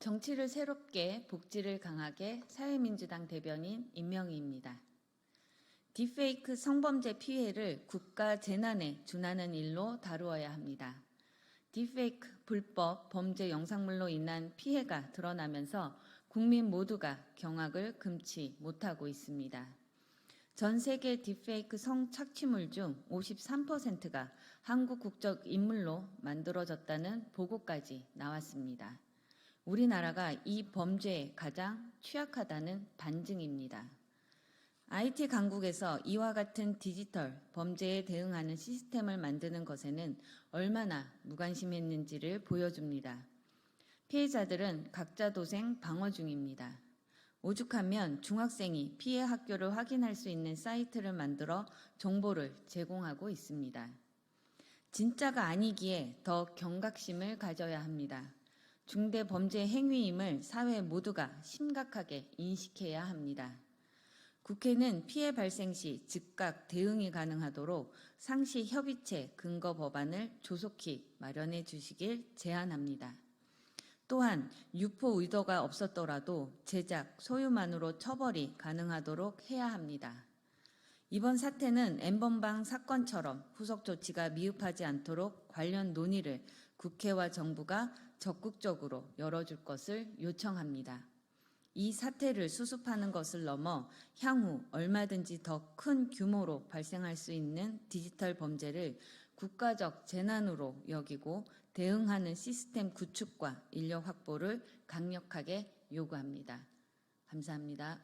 정치를 새롭게 복지를 강하게 사회민주당 대변인 임명희입니다. 딥페이크 성범죄 피해를 국가 재난에 준하는 일로 다루어야 합니다. 딥페이크 불법 범죄 영상물로 인한 피해가 드러나면서 국민 모두가 경악을 금치 못하고 있습니다. 전 세계 딥페이크 성 착취물 중 53%가 한국 국적 인물로 만들어졌다는 보고까지 나왔습니다. 우리나라가 이 범죄에 가장 취약하다는 반증입니다. IT 강국에서 이와 같은 디지털 범죄에 대응하는 시스템을 만드는 것에는 얼마나 무관심했는지를 보여줍니다. 피해자들은 각자 도생 방어 중입니다. 오죽하면 중학생이 피해 학교를 확인할 수 있는 사이트를 만들어 정보를 제공하고 있습니다. 진짜가 아니기에 더 경각심을 가져야 합니다. 중대 범죄 행위임을 사회 모두가 심각하게 인식해야 합니다. 국회는 피해 발생 시 즉각 대응이 가능하도록 상시 협의체 근거 법안을 조속히 마련해 주시길 제안합니다. 또한 유포 의도가 없었더라도 제작, 소유만으로 처벌이 가능하도록 해야 합니다. 이번 사태는 엠번방 사건처럼 후속 조치가 미흡하지 않도록 관련 논의를 국회와 정부가 적극적으로 열어줄 것을 요청합니다. 이 사태를 수습하는 것을 넘어 향후 얼마든지 더 큰 규모로 발생할 수 있는 디지털 범죄를 국가적 재난으로 여기고 대응하는 시스템 구축과 인력 확보를 강력하게 요구합니다. 감사합니다.